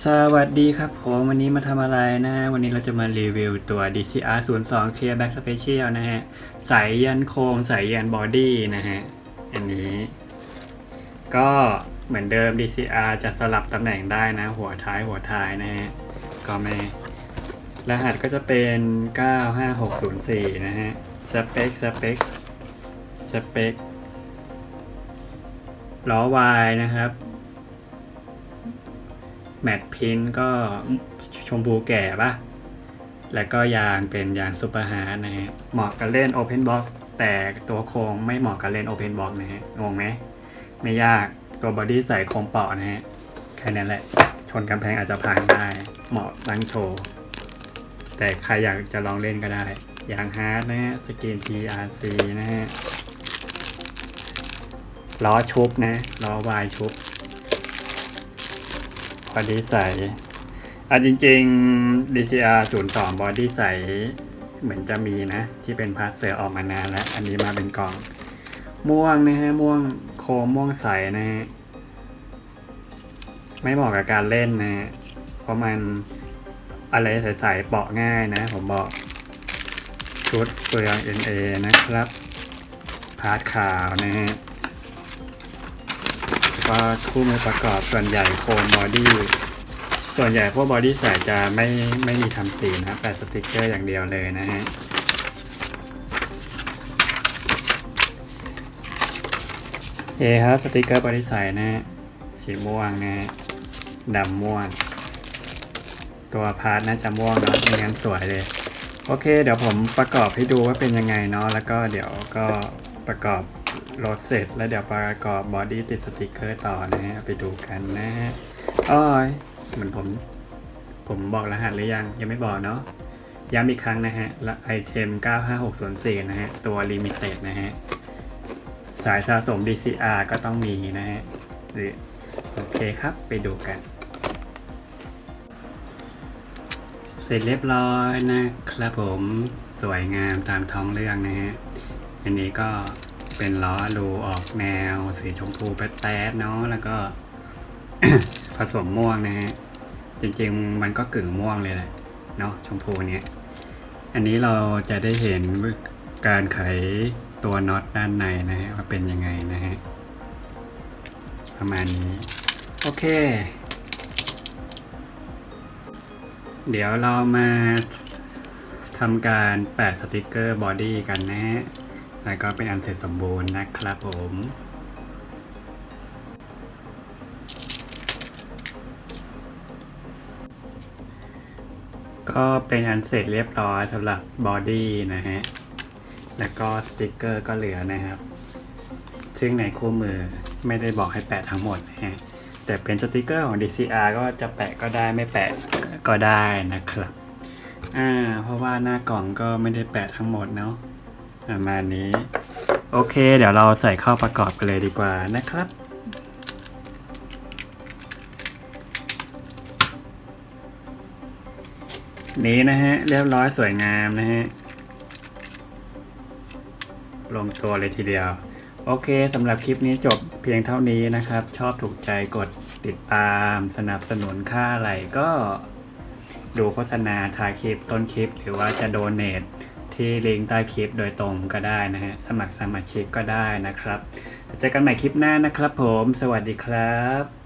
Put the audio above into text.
สวัสดีครับผมวันนี้มาทำอะไรนะ วันนี้เราจะมารีวิวตัว DCR 0 2 Clear Back Special นะฮะใสยันโครงใสยันบอดี้นะฮะ อันนี้ ก็เหมือนเดิม DCR จะสลับตำแหน่งได้นะ หัวท้ายหัวท้ายนะฮะ ก็ไม่ รหัสก็จะเป็น 95604 นะฮะ สเปค สเปค สเปคล้อวายนะครับ แมตต์พินก็ชมพูแก่ปะแล้วก็ยางเป็นยางซูเปอร์ฮาร์ดนะฮะ เหมาะกับเล่น Open Box แต่ตัวโครงไม่เหมาะกับเล่น Open Box นะฮะ งงไหม ไม่ยากตัวบอดี้ใส่โครงเปาะนะฮะ แค่นั้นแหละ ชนกำแพงอาจจะพังได้ เหมาะตั้งโชว์ แต่ใครอยากจะลองเล่นก็ได้ ยางฮาร์ดนะฮะ สกิน TRC นะฮะ ล้อชุบนะ ล้อวายชุบ บอดี้ใสอะจริงๆ DCR 0 2บอดี้ใสเหมือนจะมีนะ ที่เป็นพาสเซอร์ออกมานานแล้ว อันนี้มาเป็นกล่อง ม่วงนะฮะ ม่วงโคมม่วงใสนะฮะ ไม่เหมาะกับการเล่นนะฮะ เพราะมันอะไรใสๆเปาะง่ายนะ ผมบอก ชุดเปลือง NA นะครับ พาร์ทขาวนะฮะ ก็คู่มือประกอบส่วนใหญ่โคมบอดี้ ส่วนใหญ่พวกบอดี้ใส่จะไม่ไม่มีทำสีนะครับแต่สติกเกอร์อย่างเดียวเลยนะฮะเอครับสติกเกอร์บอดี้ใส่นะฮะสีม่วงนะฮะดำม่วง ตัวพาร์ทน่าจะม่วงเนาะไม่งั้นสวยเลย โอเค เดี๋ยวผมประกอบให้ดูว่าเป็นยังไงเนาะแล้วก็เดี๋ยวก็ประกอบ รถเสร็จแล้วเดี๋ยวประกอบบอดี้ติดสติกเกอร์ต่อนะฮะไปดูกันนะฮะอ้อยเหมือนผม ผมบอกรหัสหรือยังยังไม่บอกเนาะย้ำอีกครั้งนะฮะและไอเทม 95604 นะฮะ ตัวลิมิเต็ดนะฮะ สายสะสม DCR ก็ต้องมีนะฮะหรือโอเคครับไปดูกัน เสร็จเรียบร้อยนะครับผมสวยงามตามท้องเรื่องนะฮะ อันนี้ก็ เป็นล้อรูออกแนว สีชมพูแป๊ดๆเนาะแล้วก็ ผสมม่วงนะฮะ จริงๆมันก็กึ่งม่วงเลยแหละเนาะชมพูเนี้ยอันนี้เราจะได้เห็นการไขตัวน็อตด้านในนะฮะว่าเป็นยังไงนะฮะ ประมาณนี้ โอเค เดี๋ยวเรามาทำการแปะสติกเกอร์บอดี้กันนะฮะ แล้วก็เป็นอันเสร็จสมบูรณ์นะครับผมก็เป็นอันเสร็จเรียบร้อยสำหรับบอดี้นะฮะ แล้วก็สติกเกอร์ก็เหลือนะครับ ซึ่งในคู่มือไม่ได้บอกให้แปะทั้งหมดนะฮะ แต่เป็นสติกเกอร์ของ DCR ก็จะแปะก็ได้ไม่แปะก็ได้นะครับ อ่า เพราะว่าหน้ากล่องก็ไม่ได้แปะทั้งหมดเนาะ ประมาณนี้ โอเค เดี๋ยวเราใส่เข้าประกอบกันเลยดีกว่านะครับ นี้นะฮะ เรียบร้อยสวยงามนะฮะ ลงตัวเลยทีเดียว โอเคสำหรับคลิปนี้จบเพียงเท่านี้นะครับ ชอบถูกใจกดติดตามสนับสนุนค่าอะไรก็ดูโฆษณาท้ายคลิปต้นคลิปหรือว่าจะโดเนท ที่ลิงก์ใต้คลิปโดยตรงก็ได้นะฮะ สมัครสมาชิกก็ได้นะครับ เจอกันใหม่คลิปหน้านะครับผม สวัสดีครับ